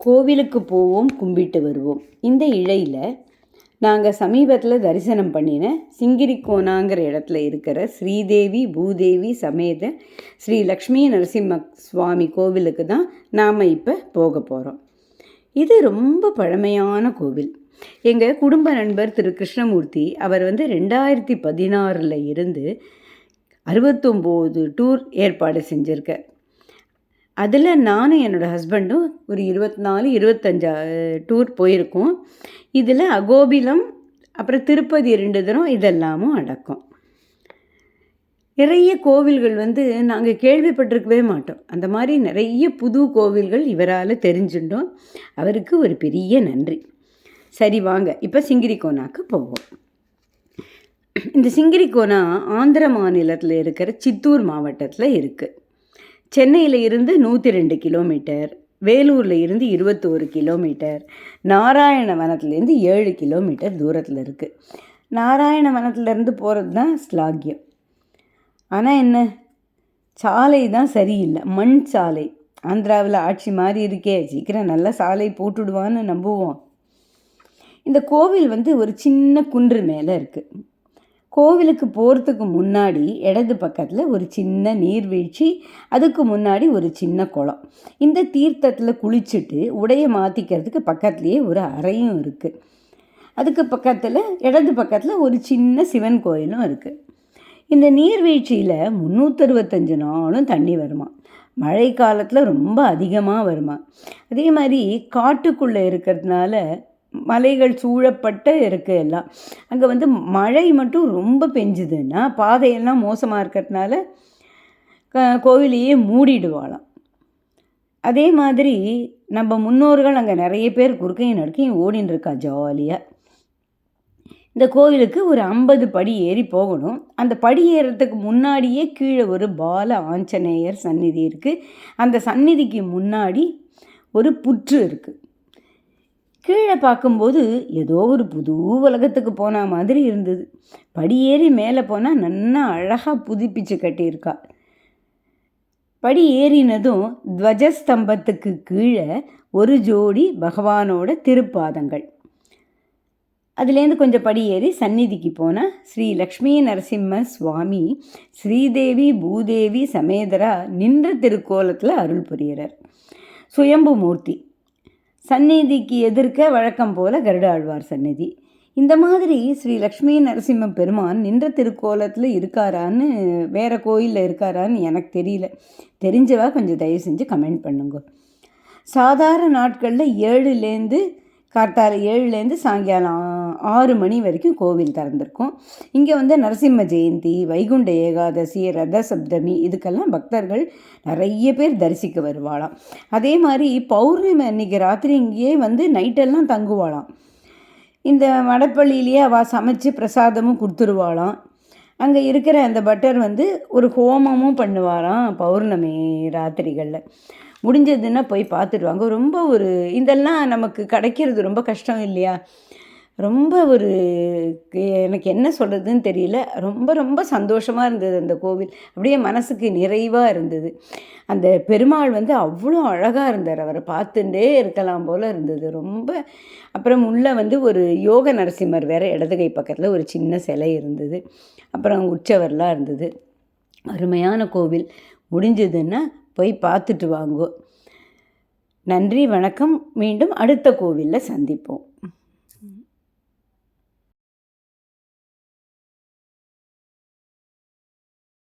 கோவிலுக்கு போவோம் கும்பிட்டு வருவோம். இந்த இழையில் நாங்கள் சமீபத்தில் தரிசனம் பண்ணின சிங்கிரிக்கோனாங்கிற இடத்துல இருக்கிற ஸ்ரீதேவி பூதேவி சமேத ஸ்ரீ லக்ஷ்மி நரசிம்ம சுவாமி கோவிலுக்கு தான் நாம் இப்போ போக போகிறோம் இது ரொம்ப பழமையான கோவில். எங்கள் குடும்ப நண்பர் திரு கிருஷ்ணமூர்த்தி அவர் வந்து ரெண்டாயிரத்தி பதினாறில் இருந்து அறுபத்தொம்போது டூர் ஏற்பாடு செஞ்சுருக்கார். அதில் நானும் என்னோடய ஹஸ்பண்டும் ஒரு இருபத்தி நாலு இருபத்தஞ்சா டூர் போயிருக்கோம். இதில் அகோபிலம் அப்புறம் திருப்பதி ரெண்டு தரம் இதெல்லாமும் அடக்கம். நிறைய கோவில்கள் வந்து நாங்கள் கேள்விப்பட்டிருக்கவே மாட்டோம். அந்த மாதிரி நிறைய புது கோவில்கள் இவரால் தெரிஞ்சுட்டோம். அவருக்கு ஒரு பெரிய நன்றி. சரி வாங்க. இப்போ சிங்கிரிகோனாக்கு போவோம். இந்த சிங்கிரிக்கோனா ஆந்திர மாநிலத்தில் இருக்கிற சித்தூர் மாவட்டத்தில் இருக்குது சென்னையில் இருந்து நூற்றி ரெண்டு கிலோமீட்டர் வேலூரில் இருந்து இருபத்தோரு கிலோமீட்டர் நாராயணவனத்துலேருந்து ஏழு கிலோமீட்டர் தூரத்தில் இருக்குது நாராயணவனத்துலேருந்து போகிறது தான் ஸ்லாகியம் ஆனால் என்ன? சாலை தான் சரியில்லை. மண் சாலை. ஆந்திராவில் ஆட்சி மாதிரி இருக்கே. சீக்கிரம் நல்ல சாலை போட்டுடுவான்னு நம்புவோம். இந்த கோவில் வந்து ஒரு சின்ன குன்று மேலே இருக்குது கோவிலுக்கு போகிறதுக்கு முன்னாடி இடது பக்கத்தில் ஒரு சின்ன நீர்வீழ்ச்சி அதுக்கு முன்னாடி ஒரு சின்ன குளம். இந்த தீர்த்தத்தில் குளிச்சுட்டு உடையை மாற்றிக்கிறதுக்கு பக்கத்துலேயே ஒரு அறையும் இருக்குது அதுக்கு பக்கத்தில் இடது பக்கத்தில் ஒரு சின்ன சிவன் கோயிலும் இருக்குது இந்த நீர்வீழ்ச்சியில் முந்நூற்றறுபத்தஞ்சு நாளும் தண்ணி வருமா? மழை காலத்தில் ரொம்ப அதிகமாக வருமா? அதே மாதிரி காட்டுக்குள்ளே இருக்கிறதுனால மலைகள் சூழப்பட்ட இருக்குது எல்லாம். அங்கே வந்து மழை மட்டும் ரொம்ப பெஞ்சுதுன்னா பாதையெல்லாம் மோசமாக இருக்கிறதுனால கோவிலையே மூடிடுவாளாம். அதே மாதிரி நம்ம முன்னோர்கள் அங்கே நிறைய பேர் குறுக்கையும் நடுக்கையும் ஓடின்னு இருக்கா ஜாலியாக இந்த கோவிலுக்கு ஒரு ஐம்பது படி ஏறி போகணும். அந்த படி ஏறுறதுக்கு முன்னாடியே கீழே ஒரு பால ஆஞ்சநேயர் சந்நிதி இருக்குது அந்த சந்நிதிக்கு முன்னாடி ஒரு புற்று இருக்குது கீழே பார்க்கும்போது ஏதோ ஒரு புது உலகத்துக்கு போன மாதிரி இருந்தது. படியேறி மேலே போனால் நல்லா அழகாக புதுப்பிச்சு கட்டியிருக்கா. படி ஏறினதும் துவஜஸ்தம்பத்துக்கு கீழே ஒரு ஜோடி பகவானோட திருப்பாதங்கள். அதுலேருந்து கொஞ்சம் படி ஏறி சந்நிதிக்கு போனால் ஸ்ரீ லக்ஷ்மி நரசிம்ம சுவாமி ஸ்ரீதேவி பூதேவி சமேதரா நின்ற திருக்கோலத்தில் அருள் புரிகிறார் சுயம்பு மூர்த்தி. சந்நிதிக்கு எதிர்க்க வழக்கம் போல கருடாழ்வார் சந்நிதி. இந்த மாதிரி ஸ்ரீ லக்ஷ்மி நரசிம்ம பெருமான் நின்ற திருக்கோலத்தில் இருக்காரான்னு வேறு கோயிலில் இருக்காரான்னு எனக்கு தெரியல. தெரிஞ்சவா கொஞ்சம் தயவு செஞ்சு கமெண்ட் பண்ணுங்க. சாதாரண நாட்களில் ஏழுலேருந்து கார்த்தால ஏழுலேருந்து சாயங்காலம் ஆறு மணி வரைக்கும் கோவில் திறந்திருக்கும். இங்கே வந்து நரசிம்ம ஜெயந்தி வைகுண்ட ஏகாதசி ரத சப்தமி இதுக்கெல்லாம் பக்தர்கள் நிறைய பேர் தரிசிக்க வருவாளாம். அதே மாதிரி பௌர்ணமி அன்னைக்கு ராத்திரி இங்கேயே வந்து நைட்டெல்லாம் தங்குவாளாம். இந்த வடப்பள்ளியிலேயே அவள் சமைச்சு பிரசாதமும் கொடுத்துருவாளாம். அங்கே இருக்கிற அந்த பட்டர் வந்து ஒரு ஹோமமும் பண்ணுவாராம் பௌர்ணமி ராத்திரிகளில். முடிஞ்சதுன்னா போய் பார்த்துடுவாங்க ரொம்ப ஒரு இதெல்லாம் நமக்கு கிடைக்கிறது ரொம்ப கஷ்டம் இல்லையா? ரொம்ப ஒரு எனக்கு என்ன சொல்கிறதுன்னு தெரியல. ரொம்ப ரொம்ப சந்தோஷமாக இருந்தது அந்த கோவில். அப்படியே மனசுக்கு நிறைவாக இருந்தது. அந்த பெருமாள் வந்து அவ்வளோ அழகாக இருந்தார். அவரை பார்த்துட்டே இருக்கலாம் போல் இருந்தது. ரொம்ப அப்புறம் உள்ளே வந்து ஒரு யோக நரசிம்மர் வேறு இடது கை பக்கத்தில் ஒரு சின்ன சிலை இருந்தது. அப்புறம் உற்சவர்லாம் இருந்தது. அருமையான கோவில். முடிஞ்சதுன்னா போய் பார்த்துட்டு வாங்கோ. நன்றி வணக்கம். மீண்டும் அடுத்த கோவிலில் சந்திப்போம்.